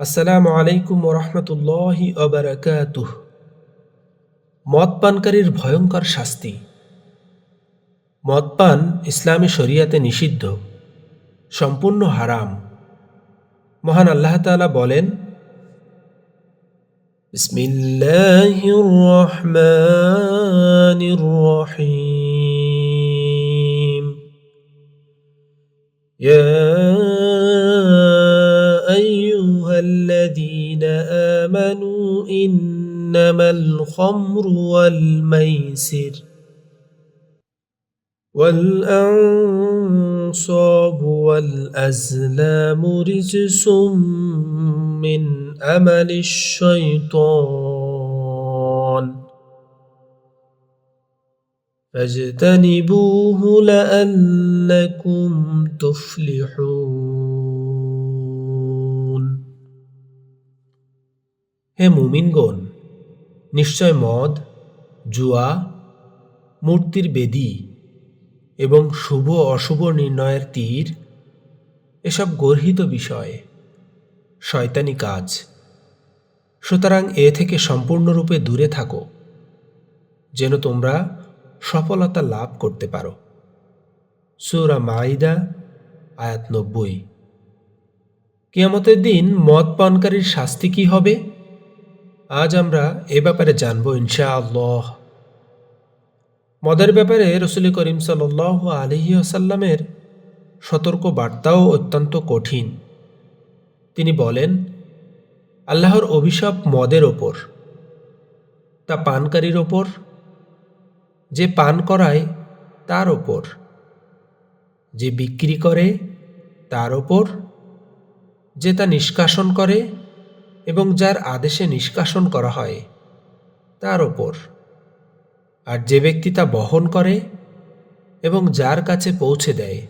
আসসালামু আলাইকুম ওরহমতুল্লাহি অবরাকাতুহ মদ পানকারীর ভয়ঙ্কর শাস্তি। মদ পান ইসলামী শরিয়াতে নিষিদ্ধ, সম্পূর্ণ হারাম। মহান আল্লাহ তাআলা বলেন, বিসমিল্লাহির إنما الخمر والميسر والأنصاب والأزلام رجس من أمل الشيطان فاجتنبوه لعلكم تفلحون হে মুমিনগণ নিশ্চয় মদ, জুয়া, মূর্তির বেদি এবং শুভ অশুভ নির্ণয়ের তীর, এসব গর্হিত বিষয়, শয়তানি কাজ। সুতরাং এ থেকে সম্পূর্ণরূপে দূরে থাকো, যেন তোমরা সফলতা লাভ করতে পারো। সুরা মাইদা আয়াত নব্বই। কিয়ামতের দিন মদ পানকারীর শাস্তি কি হবে? আজ আমরা এ ব্যাপারে জানব ইনশা আল্লাহ মদের ব্যাপারে রসুল করিম সাল আলহি আসাল্লামের সতর্ক বার্তাও অত্যন্ত কঠিন। তিনি বলেন, আল্লাহর অভিশাপ মদের ওপর, তা পানকারীর ওপর, যে পান করায় তার ওপর, যে বিক্রি করে তার ওপর, যে তা নিষ্কাশন করে এবং যার আদেশে নিষ্কাশন করা হয়, তার ওপর আর যে ব্যক্তি তা বহন করে এবং যার কাছে পৌঁছে দেয়,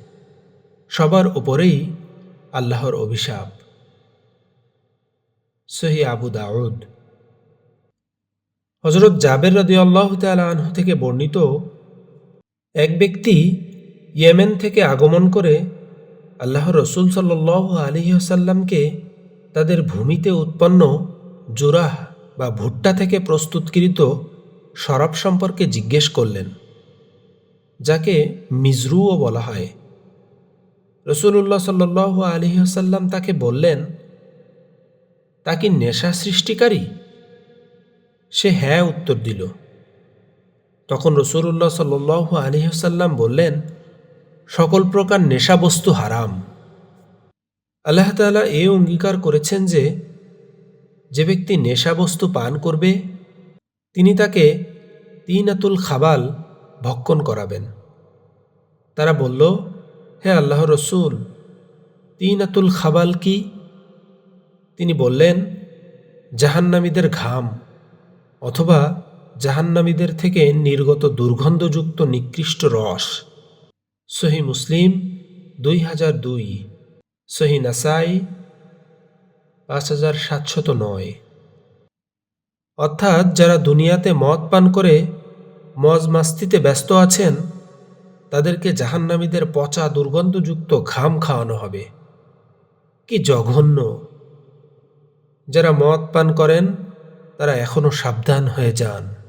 সবার উপরেই আল্লাহর অভিশাপ। সহি আবু দাউদ। হজরত জাবের রদি আল্লাহ আনহু থেকে বর্ণিত এক ব্যক্তি ইয়েমেন থেকে আগমন করে আল্লাহ রসুল সাল্লাহ আলিহাসাল্লামকে তাদের ভূমিতে উৎপন্ন জোরাহ বা ভুট্টা থেকে প্রস্তুতকৃত শরাব সম্পর্কে জিজ্ঞেস করলেন, যাকে মিজরুও বলা হয়। রসুল্লাহ সাল্লাহ আলিহাসাল্লাম তাকে বললেন, তা কি নেশা সৃষ্টিকারী? সে হ্যাঁ উত্তর দিল। তখন রসুল্লাহ সাল আলিহাসাল্লাম বললেন, সকল প্রকার নেশাবস্তু হারাম। আল্লাহ তালা এ অঙ্গীকার করেছেন যে যে ব্যক্তি নেশাবস্তু পান করবে, তিনি তাকে তিন আতুল খাবাল ভক্ষণ করাবেন। তারা বলল, হে আল্লাহ রসুল তিন আতুল খাবাল কি? তিনি বললেন, জাহান্নামীদের ঘাম অথবা জাহান্নামীদের থেকে নির্গত দুর্গন্ধযুক্ত নিকৃষ্ট রস। সহি মুসলিম দুই হাজার দুই সহি নাসাই, পাঁচ হাজার সাতশত নয়। অর্থাৎ যারা দুনিয়াতে মদ পান করে, মজ মাস্তিতে ব্যস্ত আছেন, তাদেরকে জাহান্নামীদের পচা দুর্গন্ধযুক্ত ঘাম খাওয়ানো হবে। কি জঘন্য! যারা মদ পান করেন, তারা এখনও সাবধান হয়ে যান।